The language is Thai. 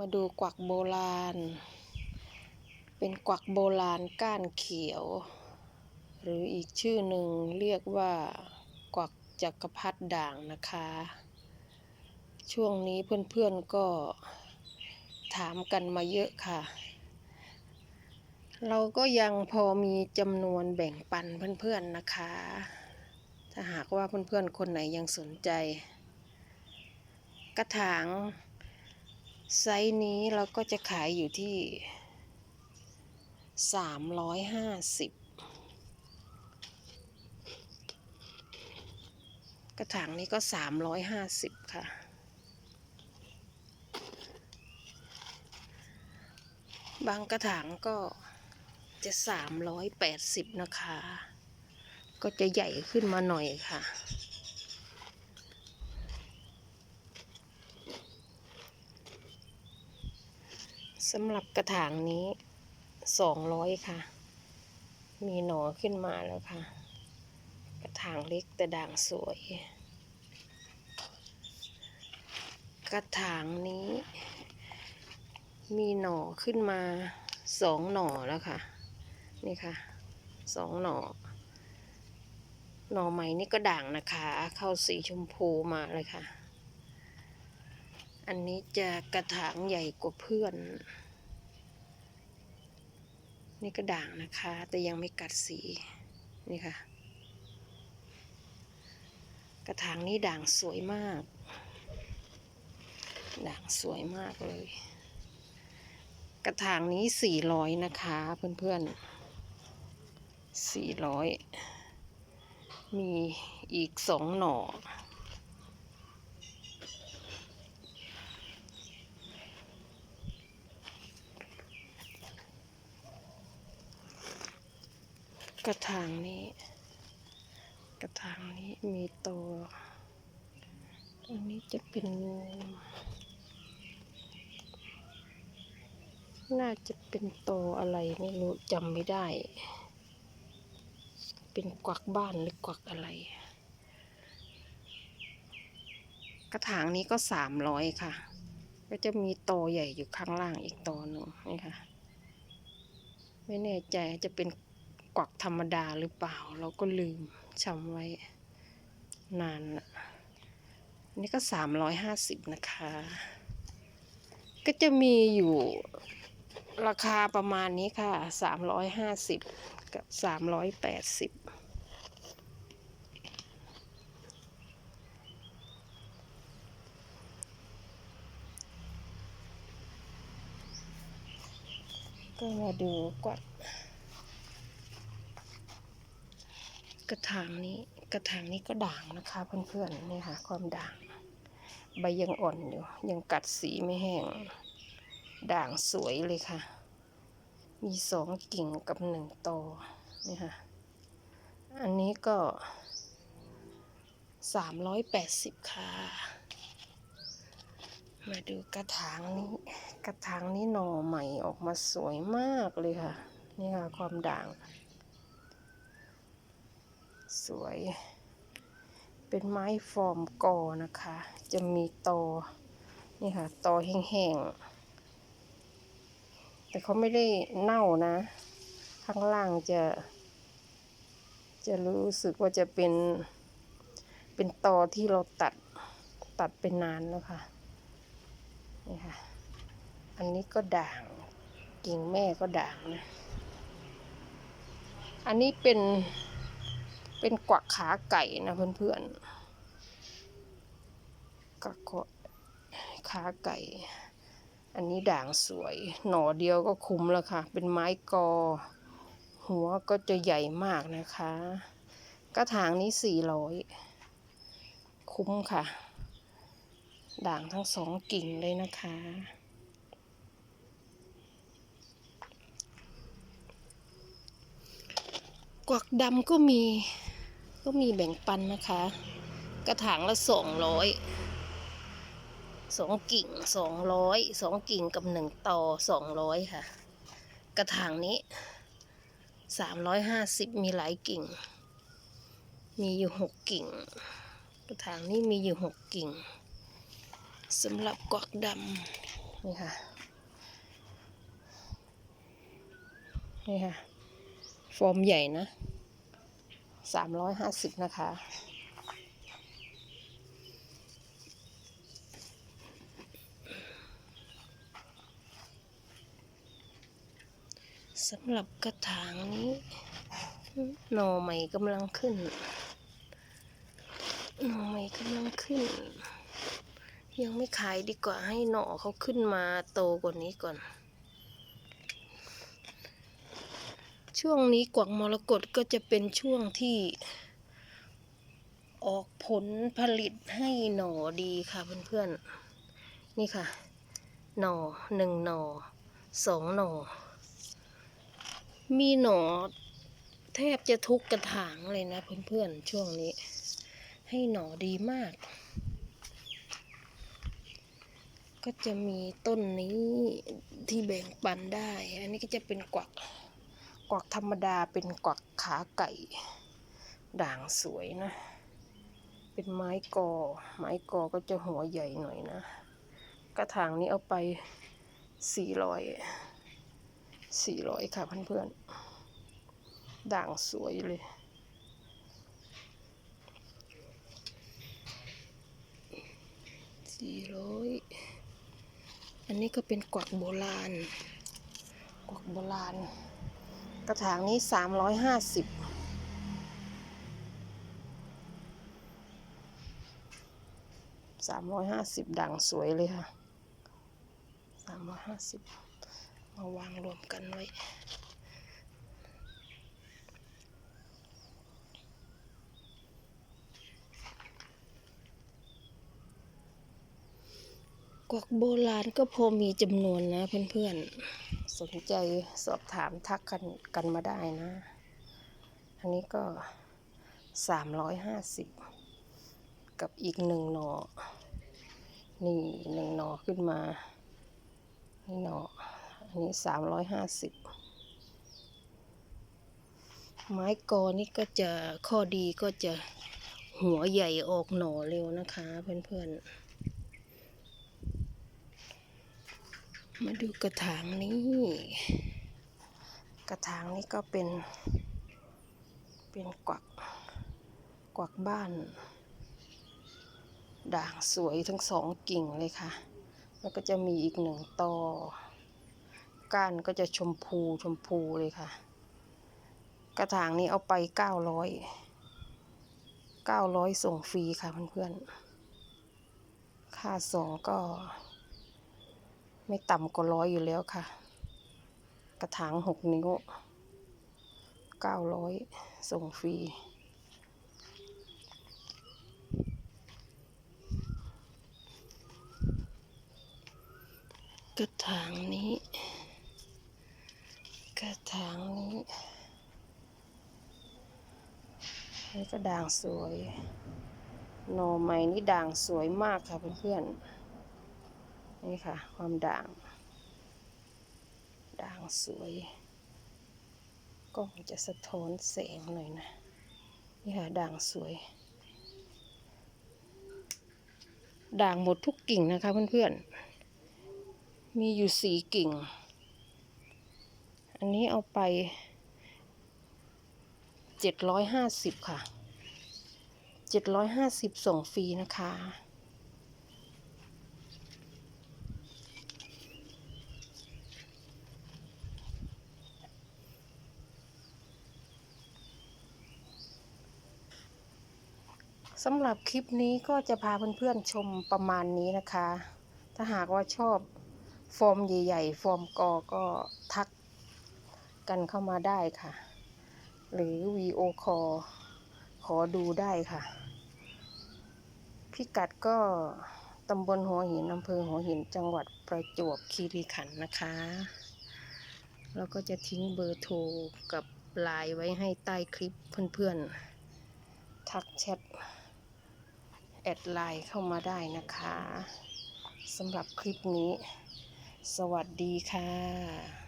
มาดูกวักโบราณ เป็นกวักโบราณก้านเขียว หรืออีกชื่อหนึ่งเรียกว่ากวักจักรพรรดิด่างนะคะ ช่วงนี้เพื่อนๆก็ถามกันมาเยอะค่ะ เราก็ยังพอมีจำนวนแบ่งปันเพื่อนๆนะคะ ถ้าหากว่าเพื่อนๆคนไหนยังสนใจ กระถาง ไซส์นี้เราก็จะขายอยู่ที่350กระถางนี้ก็350ค่ะ บางกระถางก็จะ380นะคะ ก็จะใหญ่ขึ้นมาหน่อยค่ะ สำหรับกระถางนี้สองร้อยค่ะ มีหนอขึ้นมาแล้วค่ะ กระถางเล็กแต่ด่างสวย กระถางนี้ มีหน่อขึ้นมาสองหน่อแล้วค่ะ นี่ค่ะสองหน่อ หน่อใหม่นี่ก็ด่างนะคะ เข้าสีชมพูมาเลยค่ะ อันนี้จะกระถางใหญ่กว่าเพื่อน นี่ก็ด่างนะคะ แต่ยังไม่กัดสี นี่ค่ะ กระถางนี้ด่างสวยมาก ด่างสวยมากเลย กระถางนี้สี่ร้อยนะคะเพื่อนๆสี่ร้อย มีอีกสองหน่อ กระถางนี้ กระถางนี้มีตัวอันนี้จะเป็น น่าจะเป็นโตวอะไรไม่รู้จำไม่ได้ เป็นกวักบ้านหรือกวักอะไร กระถางนี้ก็สามร้อยค่ะ ก็จะมีโตใหญ่อยู่ข้างล่างอีกโตหนึ่งนี่ค่ะ ไม่แน่ใจจะเป็น กวักธรรมดาหรือเปล่า เราก็ลืมจำไว้นานละนี่ก็สามร้อยห้าสิบนะคะ ก็จะมีอยู่ราคาประมาณนี้ค่ะสามร้อยห้าสิบกับสามร้อยแปดสิบก็มาดูกวัด กระถางนี้กระถางนี้ก็ด่างนะคะเพื่อนๆนี่ค่ะความด่าง ใบยังอ่อนอยู่ ยังกัดสีไม่แห้ง ด่างสวยเลยค่ะ มีสองกิ่งกับหนึ่งตอนี่ค่ะอันนี้ก็สามร้อยแปดสิบค่ะ มาดูกระถางนี้ กระถางนี้หน่อใหม่ออกมาสวยมากเลยค่ะ นี่ค่ะความด่าง สวย เป็นไม้ฟอร์มกอนะคะ จะมีตอ นี่ค่ะ ตอแห้งๆ แต่เขาไม่ได้เน่านะ ข้างล่างจะ จะรู้สึกว่าจะเป็น เป็นตอที่เราตัด ตัดไปนานแล้วค่ะ นี่ค่ะ อันนี้ก็ด่าง กิ่งแม่ก็ด่างนะอันนี้เป็น เป็นกวักขาไก่นะเพื่อนๆกวักขาไก่ อันนี้ด่างสวย หน่อเดียวก็คุ้มแล้วค่ะ เป็นไม้กอ หัวก็จะใหญ่มากนะคะ กระถางนี้สี่ร้อยคุ้มค่ะ ด่างทั้งสองกิ่งเลยนะคะกวักดำก็มี ก็มีแบ่งปันนะคะ กระถางละสองร้อยสองกิ่งสองร้อยสองกิ่งกับหนึ่งตอสองร้อยค่ะ กระถางนี้สามร้อยห้าสิบมีหลายกิ่ง มีอยู่หกกิ่ง กระถางนี้มีอยู่หกกิ่งสำหรับกวักดำนี่ค่ะนี่ค่ะ ฟอร์มใหญ่นะ สามร้อยห้าสิบนะคะ สำหรับกระถางนี้ หน่อใหม่กำลังขึ้น หน่อใหม่กำลังขึ้น ยังไม่ขายดีกว่าให้หน่อเขาขึ้นมาโตกว่านี้ก่อน ช่วงนี้กวักมรกตก็จะเป็นช่วงที่ ออกผลผลิตให้หน่อดีค่ะเพื่อนๆ นี่ค่ะ หน่อหนึ่งหน่อสองหน่อ มีหน่อแทบจะทุกกระถางเลยนะเพื่อนๆ ช่วงนี้ ให้หน่อดีมาก ก็จะมีต้นนี้ที่แบ่งปันได้ อันนี้ก็จะเป็นกวักก วักธรรมดาเป็นกวักขาไก่ ด่างสวยนะ เป็นไม้กอ ไม้กอก็จะหัวใหญ่หน่อยนะ กระถางนี้เอาไปสี่ร้อยสี่ร้อยค่ะเพื่อนๆ ด่างสวยเลยสี่ร้อยอันนี้ก็เป็นกวักโบราณ กวักโบราณ กระถางนี้สามร้อยห้าสิบสามร้อยห้าสิบด่างสวยเลยค่ะสามร้อยห้าสิบมาวางรวมกันไว้ กวักโบราณก็พอมีจำนวนนะเพื่อนๆ สนใจสอบถามทักกันกันมาได้นะ อันนี้ก็สามร้อยห้าสิบกับอีกหนึ่งหนอ นี่หนึ่งหนอขึ้นมา นี่หนอ อันนี้สามร้อยห้าสิบไม้กอนี่ก็จะข้อดีก็จะหัวใหญ่ออกหน่อเร็วนะคะเพื่อนๆ มาดูกระถางนี้ กระถางนี้ก็เป็น เป็นกวัก กวักบ้าน ด่างสวยทั้งสองกิ่งเลยค่ะ แล้วก็จะมีอีกหนึ่งตอ ก้านก็จะชมพูชมพูเลยค่ะ กระถางนี้เอาไปเก้าร้อยเก้าร้อยส่งฟรีค่ะเพื่อนๆ ค่าส่งก็ ไม่ต่ำกว่าร้อยอยู่แล้วค่ะ กระถางหกนิ้วเก้าร้อยส่งฟรีกระถางนี้ กระถางนี้นี่ก็ด่างสวย หน่อไม้นี่ด่างสวยมากค่ะเพื่อนๆ นี่ค่ะ ความด่าง ด่างสวยกล้องจะสะท้อนแสงหน่อยนะ นี่ค่ะ ด่างสวย ด่างหมดทุกกิ่งนะคะเพื่อนๆ มีอยู่สีกิ่ง อันนี้เอาไปเจ็ดร้อยห้าสิบค่ะเจ็ดร้อยห้าสิบส่งฟรีนะคะ สำหรับคลิปนี้ก็จะพาเพื่อนๆชมประมาณนี้นะคะ ถ้าหากว่าชอบฟอร์มใหญ่ๆ ฟอร์มกอก็ทักกันเข้ามาได้ค่ะ หรือวีโอคอขอดูได้ค่ะ พิกัดก็ตำบลหัวหินอำเภอหัวหินจังหวัดประจวบคีรีขันธ์นะคะ แล้วก็จะทิ้งเบอร์โทรกับไลน์ไว้ให้ใต้คลิปเพื่อนๆ ทักแชท แอดไลน์เข้ามาได้นะคะสำหรับคลิปนี้ สวัสดีค่ะ